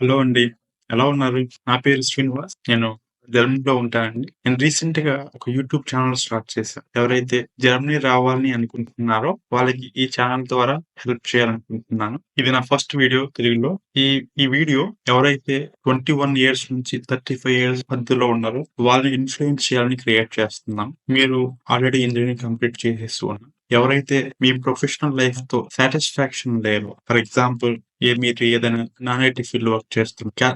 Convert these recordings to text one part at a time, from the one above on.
Hello అండి. ఎలా ఉన్నారు? నా పేరు శ్రీనివాస్. నేను జర్మనీలో ఉంటానండి. నేను రీసెంట్గా ఒక యూట్యూబ్ ఛానల్ స్టార్ట్ చేశాను ఎవరైతే జర్మనీ రావాలని అనుకుంటున్నారో వాళ్ళకి ఈ ఛానల్ ద్వారా హెల్ప్ చేయాలనుకుంటున్నాను. ఇది నా ఫస్ట్ వీడియో తెలుగులో. ఈ ఈ వీడియో ఎవరైతే 21 ఇయర్స్ నుంచి 35 ఇయర్స్ మధ్యలో ఉన్నారో వాళ్ళని ఇన్ఫ్లుయెన్స్ చేయాలని క్రియేట్ చేస్తున్నాను. మీరు ఆల్రెడీ ఇంజనీరింగ్ కంప్లీట్ చేసేసి ఉన్నారు. ఎవరైతే మీ ప్రొఫెషనల్ లైఫ్తో సాటిస్ఫాక్షన్ లేరో ఫర్ ఎగ్జాంపుల్ ఏ మీరు ఏదైనా నాన్ ఐటీ ఫీల్డ్ వర్క్ చేస్తున్న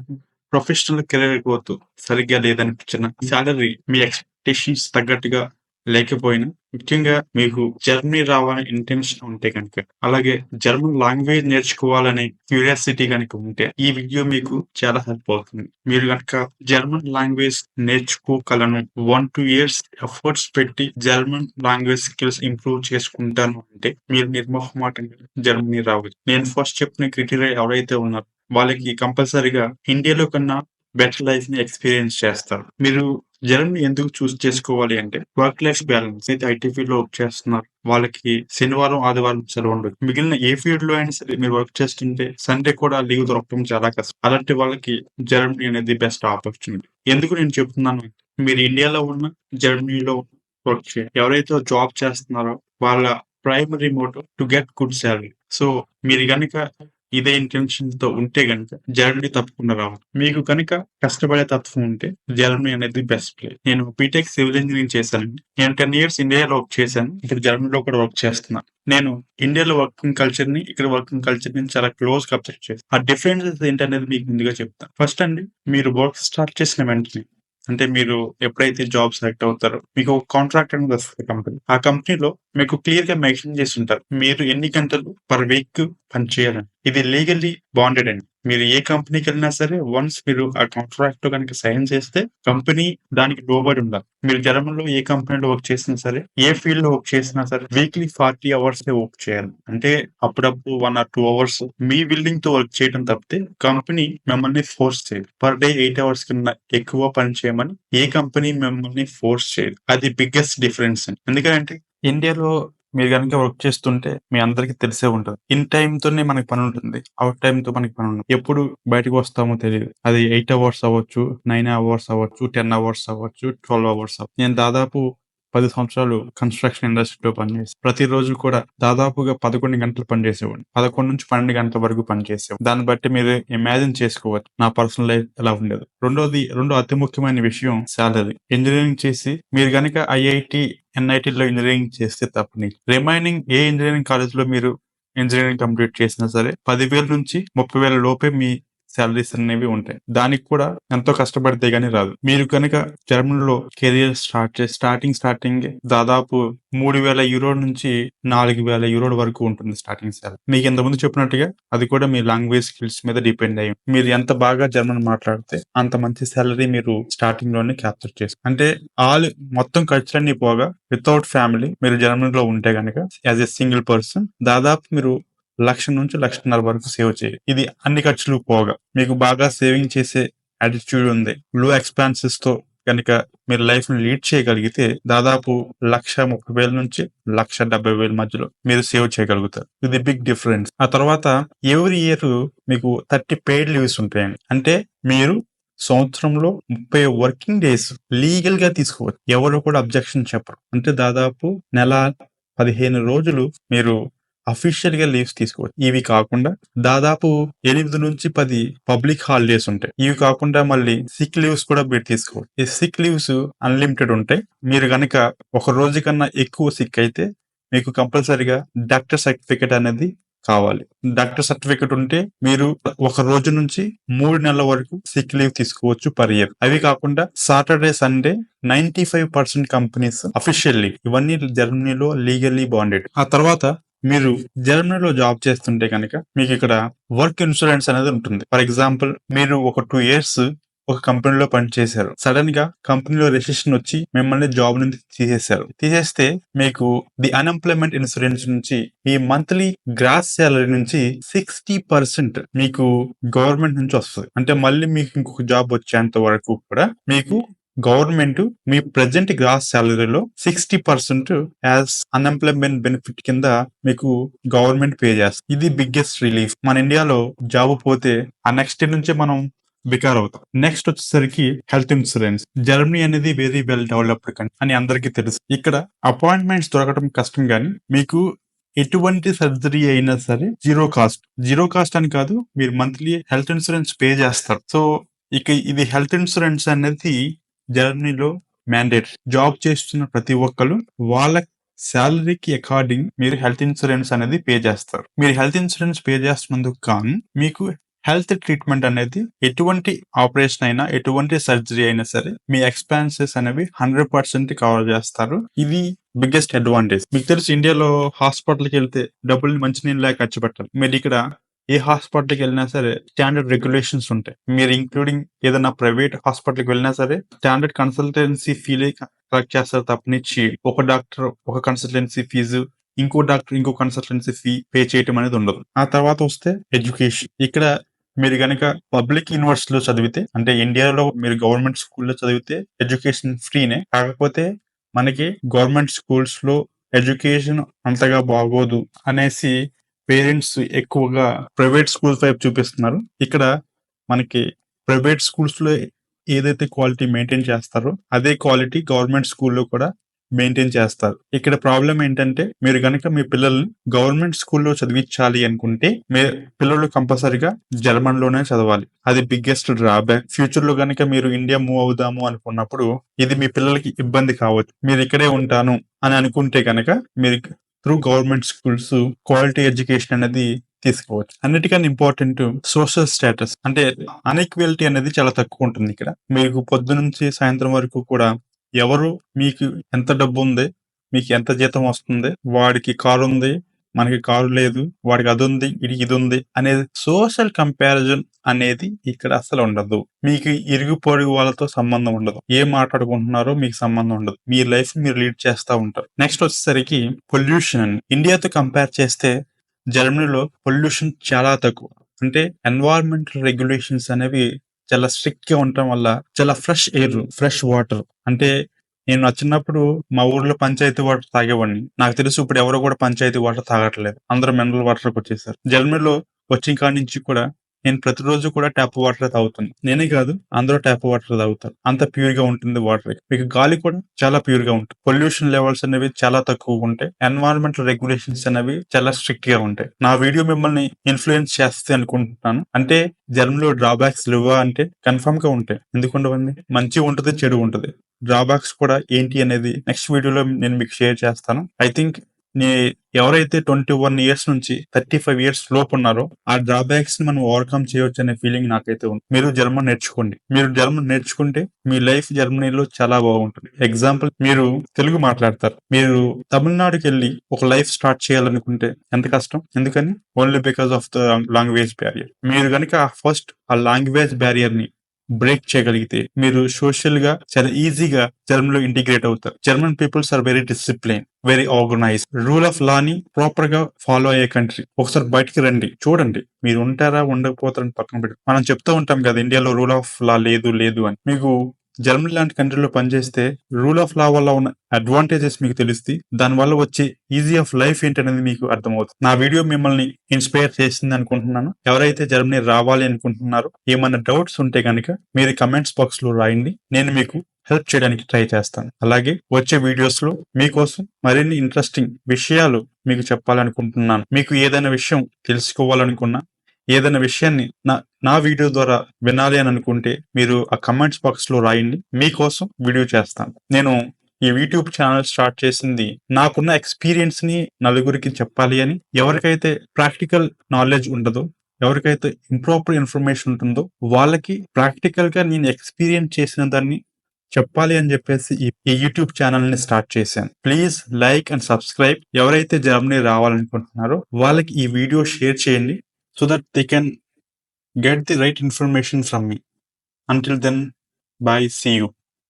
ప్రొఫెషనల్ కెరియర్ గ్రోత్ సరిగ్గా లేదనిపించిన సాలరీ మీ ఎక్స్‌పెక్టేషన్స్ తగ్గట్టుగా లేకపోయినా ముఖ్యంగా మీకు జర్మనీ రావాలని ఇంటెన్షన్ ఉంటే గనుక అలాగే జర్మన్ లాంగ్వేజ్ నేర్చుకోవాలనే క్యూరియాసిటీ కనుక ఉంటే ఈ వీడియో మీకు చాలా హెల్ప్ అవుతుంది. మీరు గనుక జర్మన్ లాంగ్వేజ్ నేర్చుకోగలను 1, 2 ఇయర్స్ ఎఫర్ట్స్ పెట్టి జర్మన్ లాంగ్వేజ్ స్కిల్స్ ఇంప్రూవ్ చేసుకుంటాను అంటే మీరు నిర్మోహమాటంగా జర్మనీ రావచ్చు. నేను ఫస్ట్ చెప్పిన క్రిటీరియా ఎవరైతే ఉన్నారో వాళ్ళకి కంపల్సరీగా ఇండియాలో కన్నా బెటర్ లైఫ్‌ని ఎక్స్‌పీరియన్స్ చేస్తారు. మీరు జర్మనీ ఎందుకు చూస్ చేసుకోవాలి అంటే వర్క్ లైఫ్ బ్యాలెన్స్ అయితే ఐటీ ఫీల్డ్‌లో వర్క్ చేస్తున్నారు. వాళ్ళకి శనివారం, ఆదివారం సెలవు ఉండదు. మిగిలిన ఏ ఫీల్డ్‌లో అయినా సరే మీరు వర్క్ చేస్తుంటే సండే కూడా లీవ్ దొరకడం చాలా కష్టం. అలాంటి వాళ్ళకి జర్మనీ అనేది బెస్ట్ ఆపర్చునిటీ. ఎందుకు నేను చెప్తున్నాను మీరు ఇండియాలో ఉన్న జర్మనీలో వర్క్ చేయండి. ఎవరైతే జాబ్ చేస్తున్నారో వాళ్ళ primary motive to get good salary. So మీరు గనుక ఇదే ఇంటెన్షన్తో ఉంటే గనుక జర్మనీ తప్పకుండా రావాలి. మీకు కనుక కష్టపడే తత్వం ఉంటే జర్మనీ అనేది బెస్ట్ ప్లేస్. నేను బీటెక్ సివిల్ ఇంజనీరింగ్ చేశానండి. నేను 10 ఇయర్స్ ఇండియాలో వర్క్ చేశాను. ఇప్పుడు జర్మనీలో కూడా వర్క్ చేస్తున్నాను. నేను ఇండియాలో వర్కింగ్ కల్చర్ని ఇక్కడ వర్కింగ్ కల్చర్ని చాలా క్లోజ్ అబ్జెక్ట్ చేస్తాను ఆ డిఫరెన్సెస్ ఏంటనేది మీకు ముందుగా చెప్తాను. ఫస్ట్ అండి మీరు వర్క్ స్టార్ట్ చేసిన వెంటనే అంటే మీరు ఎప్పుడైతే జాబ్ సెలెక్ట్ అవుతారో మీకు ఒక కాంట్రాక్ట్ అనేది వస్తుంది కంపెనీ. ఆ కంపెనీలో మీకు క్లియర్గా మెన్షన్ చేసి ఉంటారు. మీరు ఎన్ని గంటలు పర్ వీక్ పని చేయాలని. ఇది లీగల్లీ బాండెడ్ అండి. మీరు ఏ కంపెనీకెళ్ళినా సరే వన్స్ మీరు ఆ కాంట్రాక్ట్ కనుక సైన్ చేస్తే కంపెనీ దానికి లోబడి ఉండాలి. మీరు జర్మన్లో ఏ కంపెనీలో వర్క్ చేసినా సరే, ఏ ఫీల్డ్లో వర్క్ చేసినా సరే వీక్లీ ఫార్టీ అవర్స్ వర్క్ చేయాలి. అంటే అప్పుడప్పుడు వన్ ఆర్ టూ అవర్స్ మీ బిల్డింగ్తో వర్క్ చేయడం తప్పితే కంపెనీ మిమ్మల్ని ఫోర్స్ చేయదు. పర్ డే ఎయిట్ అవర్స్ కన్నా ఎక్కువ పని చేయమని ఏ కంపెనీ మిమ్మల్ని ఫోర్స్ చేయదు. అది బిగ్గెస్ట్ డిఫరెన్స్ అండి. ఎందుకంటే ఇండియాలో మీరు గనుక వర్క్ చేస్తుంటే మీ అందరికి తెలిసే ఉంటది. ఇన్ టైమ్‌తోనే మనకి పని ఉంటుంది. ఔట్ టైమ్‌తో మనకి పని ఉంటుంది ఎప్పుడు బయటకు వస్తామో తెలియదు అది ఎయిట్ అవర్స్ అవ్వచ్చు, నైన్ అవర్స్ అవ్వచ్చు, 10 అవర్స్ అవ్వచ్చు, 12 అవర్స్ అవ్వచ్చు. నేను దాదాపు పది సంవత్సరాలు కన్‌స్ట్రక్షన్ ఇండస్ట్రీలో పనిచేసి ప్రతిరోజు కూడా దాదాపుగా 11 గంటలు పనిచేసేవాడిని. పదకొండు నుంచి పన్నెండు గంటల వరకు పని దాన్ని బట్టి మీరు ఇమాజిన్ చేసుకోవచ్చు. నా పర్సనల్ లైఫ్ ఎలా ఉండేది. రెండోది రెండో అతి ముఖ్యమైన విషయం శాలరీ ఇంజనీరింగ్ చేసి మీరు గనక ఐఐటి ఎన్ఐటిలో ఇంజనీరింగ్ చేస్తే తప్పని. రిమైనింగ్ ఏ ఇంజినీరింగ్ కాలేజ్‌లో మీరు ఇంజనీరింగ్ కంప్లీట్ చేసినా సరే పదివేల నుంచి ముప్పై వేల లోపే మీ సాలరీస్ అనేవి ఉంటాయి. దానికి కూడా ఎంతో కష్టపడితే గానీ రాదు. మీరు కనుక జర్మనీలో కెరియర్ స్టార్ట్ చేసి స్టార్టింగ్ స్టార్టింగ్ దాదాపు మూడు వేల యూరో నుంచి 4,000 యూరోల వరకు ఉంటుంది స్టార్టింగ్ శాలరీ మీకు ఇంతకుముందు చెప్పినట్టుగా అది కూడా మీ లాంగ్వేజ్ స్కిల్స్ మీద డిపెండ్ అయ్యి మీరు ఎంత బాగా జర్మన్ మాట్లాడితే అంత మంచి శాలరీ మీరు స్టార్టింగ్లోనే క్యాప్చర్ చేసి అంటే ఆల్ మొత్తం ఖర్చులన్నీ పోగా వితౌట్ ఫ్యామిలీ మీరు జర్మనీలో ఉంటే గనక యాస్ ఎ సింగిల్ పర్సన్ దాదాపు మీరు లక్ష నుంచి లక్షన్నర వరకు సేవ్ చేయాలి ఇది అన్ని ఖర్చులు పోగా. మీకు బాగా సేవింగ్ చేసే యాటిట్యూడ్ ఉంది. లో ఎక్స్‌పెన్సెస్‌తో కనుక మీరు లైఫ్‌ని లీడ్ చేయగలిగితే దాదాపు 1,30,000 నుంచి 1,70,000 మధ్యలో మీరు సేవ్ చేయగలుగుతారు. ఇది బిగ్ డిఫరెన్స్. ఆ తర్వాత ఎవ్రీ ఇయర్ మీకు 30 పెయిడ్ లీవ్స్ ఉంటాయండి. అంటే మీరు సంవత్సరంలో 30 వర్కింగ్ డేస్ లీగల్‌గా తీసుకోవచ్చు. ఎవరు కూడా అబ్జెక్షన్ చెప్పరు. అంటే దాదాపు నెల 15 రోజులు మీరు అఫీషియల్‌గా లీవ్స్ తీసుకోవచ్చు. ఇవి కాకుండా దాదాపు 8-10 పబ్లిక్ హాలిడేస్ ఉంటాయి. ఇవి కాకుండా మళ్ళీ సిక్ లీవ్స్ కూడా మీరు తీసుకోవచ్చు. ఈ సిక్ లీవ్స్ అన్‌లిమిటెడ్ ఉంటాయి. మీరు కనుక ఒక రోజు కన్నా ఎక్కువ సిక్ అయితే మీకు కంపల్సరీగా డాక్టర్ సర్టిఫికేట్ అనేది కావాలి. డాక్టర్ సర్టిఫికేట్ ఉంటే మీరు ఒక రోజు నుంచి మూడు నెలల వరకు సిక్ లీవ్ తీసుకోవచ్చు పర్ ఇయర్. అవి కాకుండా సాటర్‌డే, సండే 95% కంపెనీస్ అఫీషియల్ ఇవన్నీ జర్మనీలో లీగల్లీ బాండెడ్. ఆ తర్వాత మీరు జర్మనీలో జాబ్ చేస్తుంటే గనక మీకు ఇక్కడ వర్క్ ఇన్సూరెన్స్ అనేది ఉంటుంది. ఫర్ ఎగ్జాంపుల్ మీరు ఒక టూ ఇయర్స్ ఒక కంపెనీలో పనిచేశారు. సడెన్‌గా కంపెనీలో రెసిషన్ వచ్చి మిమ్మల్ని జాబ్ నుంచి తీసేశారు. తీసేస్తే మీకు ది అన్‌ఎంప్లాయ్‌మెంట్ ఇన్సూరెన్స్ నుంచి మీ మంత్లీ గ్రాస్ సాలరీ నుంచి 60% మీకు గవర్నమెంట్ నుంచి వస్తుంది అంటే మళ్ళీ మీకు ఇంకొక జాబ్ వచ్చేంత వరకు కూడా మీకు గవర్నమెంట్ మీ present gross శాలరీలో sixty percent as unemployment benefit కింద మీకు గవర్నమెంట్ పే చేస్తుంది. ఇది బిగ్గెస్ట్ రిలీఫ్ మన ఇండియాలో జాబ్ పోతే ఆ నెక్స్ట్ ఇయర్ నుంచే మనం బికార్ అవుతాం. నెక్స్ట్ వచ్చేసరికి హెల్త్ ఇన్సూరెన్స్ జర్మనీ అనేది వెరీ వెల్ డెవలప్డ్ కంట్రీ అని అందరికీ తెలుసు. ఇక్కడ అపాయింట్మెంట్స్ దొరకడం కష్టం కానీ మీకు ఎటువంటి సర్జరీ అయినా సరే జీరో కాస్ట్ జీరో కాస్ట్ అని కాదు మీరు మంత్లీ హెల్త్ ఇన్సూరెన్స్ పే చేస్తారు. సో ఇక ఇది హెల్త్ ఇన్సూరెన్స్ అనేది జర్మనీలో మ్యాండేట్ జాబ్ చేస్తున్న ప్రతి ఒక్కరు వాళ్ళ శాలరీకి అకార్డింగ్ మీరు హెల్త్ ఇన్సూరెన్స్ అనేది పే చేస్తారు. మీరు హెల్త్ ఇన్సూరెన్స్ పే చేస్తున్నందుకు కానీ మీకు హెల్త్ ట్రీట్మెంట్ అనేది ఎటువంటి ఆపరేషన్ అయినా ఎటువంటి సర్జరీ అయినా సరే మీ ఎక్స్పెన్సెస్ అనేవి హండ్రెడ్ పర్సెంట్ కవర్ చేస్తారు. ఇది బిగ్గెస్ట్ అడ్వాంటేజ్ మీకు తెలుసు ఇండియాలో హాస్పిటల్కి వెళ్తే డబ్బులు మంచి నీళ్ళ ఖర్చు పెట్టాలి మీరు ఇక్కడ ఏ హాస్పిటల్కి వెళ్ళినా సరే స్టాండర్డ్ రెగ్యులేషన్స్ ఉంటాయి. మీరు ఇంక్లూడింగ్ ఏదైనా ప్రైవేట్ హాస్పిటల్కి వెళ్ళినా సరే స్టాండర్డ్ కన్సల్టెన్సీ ఫీలే కలెక్ట్ చేస్తారు తప్పనిచ్చి ఒక డాక్టర్ ఒక కన్సల్టెన్సీ ఫీజు ఇంకో డాక్టర్ ఇంకో కన్సల్టెన్సీ ఫీ పే చేయటం అనేది ఉండదు. ఆ తర్వాత వస్తే ఎడ్యుకేషన్. ఇక్కడ మీరు గనక పబ్లిక్ యూనివర్సిటీలో చదివితే అంటే ఇండియాలో మీరు గవర్నమెంట్ స్కూల్లో చదివితే ఎడ్యుకేషన్ ఫ్రీనే. కాకపోతే మనకి గవర్నమెంట్ స్కూల్స్లో ఎడ్యుకేషన్ అంతగా బాగోదు అనేసి పేరెంట్స్ ఎక్కువగా ప్రైవేట్ స్కూల్స్ వైపు చూపిస్తున్నారు. ఇక్కడ మనకి ప్రైవేట్ స్కూల్స్లో ఏదైతే క్వాలిటీ మెయింటైన్ చేస్తారో అదే క్వాలిటీ గవర్నమెంట్ స్కూల్లో కూడా మెయింటైన్ చేస్తారు. ఇక్కడ ప్రాబ్లం ఏంటంటే మీరు గనక మీ పిల్లల్ని గవర్నమెంట్ స్కూల్లో చదివించాలి అనుకుంటే మీ పిల్లలు కంపల్సరిగా జర్మన్లోనే చదవాలి. అది బిగ్గెస్ట్ డ్రాబ్యాక్ ఫ్యూచర్లో గనక మీరు ఇండియా మూవ్ అవుదాము అనుకున్నప్పుడు ఇది మీ పిల్లలకి ఇబ్బంది కావచ్చు. మీరు ఇక్కడే ఉంటాను అని అనుకుంటే గనక మీరు through government schools quality education అనేది తీసుకోవచ్చు. అన్నిటికన్నా ఇంపార్టెంట్ సోషల్ స్టేటస్ అంటే అన్ఈక్వాలిటీ అనేది చాలా తక్కువ ఉంటుంది ఇక్కడ. మీకు పొద్దు నుంచి సాయంత్రం వరకు కూడా ఎవరు మీకు ఎంత డబ్బు ఉంది మీకు ఎంత జీతం వస్తుంది వాడికి కారు ఉంది మనకి కారు లేదు వాడికి అది ఉంది ఇది ఇది ఉంది అనేది సోషల్ కంపారిజన్ అనేది ఇక్కడ అసలు ఉండదు. మీకు ఇరుగు పొరుగు వాళ్ళతో సంబంధం ఉండదు. ఏం మాట్లాడుకుంటున్నారో మీకు సంబంధం ఉండదు. మీ లైఫ్ మీరు లీడ్ చేస్తూ ఉంటారు. నెక్స్ట్ వచ్చేసరికి పొల్యూషన్ ఇండియాతో కంపేర్ చేస్తే జర్మనీలో పొల్యూషన్ చాలా తక్కువ. అంటే ఎన్వైరన్మెంటల్ రెగ్యులేషన్స్ అనేవి చాలా స్ట్రిక్ట్గా ఉండటం వల్ల చాలా ఫ్రెష్ ఎయిర్ ఫ్రెష్ వాటర్ అంటే నేను నా చిన్నప్పుడు మా ఊర్లో పంచాయతీ వాటర్ తాగేవాడిని. నాకు తెలుసు ఇప్పుడు ఎవరు కూడా పంచాయతీ వాటర్ తాగట్లేదు. అందరూ మినరల్ వాటర్ వచ్చేసారు. జర్మనీలో వచ్చిన కాడి నుంచి కూడా నేను ప్రతిరోజు కూడా ట్యాప్ వాటర్ తాగుతాను నేనే కాదు అందరూ ట్యాప్ వాటర్ తాగుతారు. అంత ప్యూర్గా ఉంటుంది వాటర్ మీకు గాలి కూడా చాలా ప్యూర్గా ఉంటుంది. పొల్యూషన్ లెవెల్స్ అనేవి చాలా తక్కువ ఉంటాయి. ఎన్వైరన్మెంటల్ రెగ్యులేషన్స్ అనేవి చాలా స్ట్రిక్ట్గా ఉంటాయి. నా వీడియో మిమ్మల్ని ఇన్ఫ్లుయెన్స్ చేస్తే అనుకుంటున్నాను. అంటే జర్మలో డ్రాబ్యాక్స్ లేవా అంటే కన్ఫర్మ్గా ఉంటాయి. ఎందుకుండవండి మంచి ఉంటుంది చెడు ఉంటుంది. డ్రాబ్యాక్స్ కూడా ఏంటి అనేది నెక్స్ట్ వీడియోలో నేను మీకు షేర్ చేస్తాను. ఐ థింక్ ఎవరైతే ట్వంటీ వన్ ఇయర్స్ నుంచి థర్టీ ఫైవ్ ఇయర్స్ లోపు ఉన్నారో ఆ డ్రాబ్యాక్స్ని మనం ఓవర్కమ్ చేయొచ్చు అనే ఫీలింగ్ నాకైతే ఉంది. మీరు జర్మన్ నేర్చుకోండి. మీరు జర్మన్ నేర్చుకుంటే మీ లైఫ్ జర్మనీలో చాలా బాగుంటుంది. ఎగ్జాంపుల్ మీరు తెలుగు మాట్లాడతారు. మీరు తమిళనాడుకి వెళ్ళి ఒక లైఫ్ స్టార్ట్ చేయాలనుకుంటే ఎంత కష్టం? ఎందుకని? Only because of the language barrier మీరు కనుక ఫస్ట్ ఆ లాంగ్వేజ్ బ్యారియర్ని బ్రేక్ చేయగలిగితే మీరు సోషల్గా చాలా ఈజీగా జర్మన్లో ఇంటిగ్రేట్ అవుతారు. German peoples are very discipline very organise rule of law ని ప్రాపర్గా ఫాలో అయ్యే కంట్రీ ఒకసారి బయటికి రండి చూడండి. మీరు ఉంటారా ఉండకపోతారని పక్కన పెట్టి మనం చెప్తూ ఉంటాం కదా ఇండియాలో రూల్ ఆఫ్ లా లేదు లేదు అని. మీకు జర్మనీ లాంటి కంట్రీలో పనిచేస్తే రూల్ ఆఫ్ లా వల్ల ఉన్న అడ్వాంటేజెస్ మీకు తెలిస్తే దాని వల్ల వచ్చే ఈజీ ఆఫ్ లైఫ్ ఏంటనేది మీకు అర్థమవుతుంది. నా వీడియో మిమ్మల్ని ఇన్స్పైర్ చేసింది అనుకుంటున్నాను. ఎవరైతే జర్మనీ రావాలి అనుకుంటున్నారో ఏమైనా డౌట్స్ ఉంటే కనుక మీరు కమెంట్స్ బాక్స్లో రాయండి. నేను మీకు హెల్ప్ చేయడానికి ట్రై చేస్తాను. అలాగే వచ్చే వీడియోస్లో మీకోసం మరిన్ని ఇంట్రెస్టింగ్ విషయాలు మీకు చెప్పాలనుకుంటున్నాను. మీకు ఏదైనా విషయం తెలుసుకోవాలనుకున్నా ఏదైనా విషయాన్ని నా నా వీడియో ద్వారా వినాలి అని అనుకుంటే మీరు ఆ కమెంట్స్ బాక్స్లో రాయండి. మీకోసం వీడియో చేస్తాను. నేను ఈ యూట్యూబ్ ఛానల్ స్టార్ట్ చేసింది నాకున్న ఎక్స్పీరియన్స్ని నలుగురికి చెప్పాలి అని ఎవరికైతే ప్రాక్టికల్ నాలెడ్జ్ ఉండదో ఎవరికైతే ఇంప్రాపర్ ఇన్ఫర్మేషన్ ఉంటుందో వాళ్ళకి ప్రాక్టికల్గా నేను ఎక్స్పీరియన్స్ చేసిన దాన్ని చెప్పాలి అని చెప్పేసి ఈ ఈ యూట్యూబ్ ఛానల్ని స్టార్ట్ చేశాను. ప్లీజ్ లైక్ అండ్ సబ్స్క్రైబ్ ఎవరైతే జర్మనీ రావాలనుకుంటున్నారో వాళ్ళకి ఈ వీడియో షేర్ చేయండి. So that they can get the right information from me. Until then, bye, see you.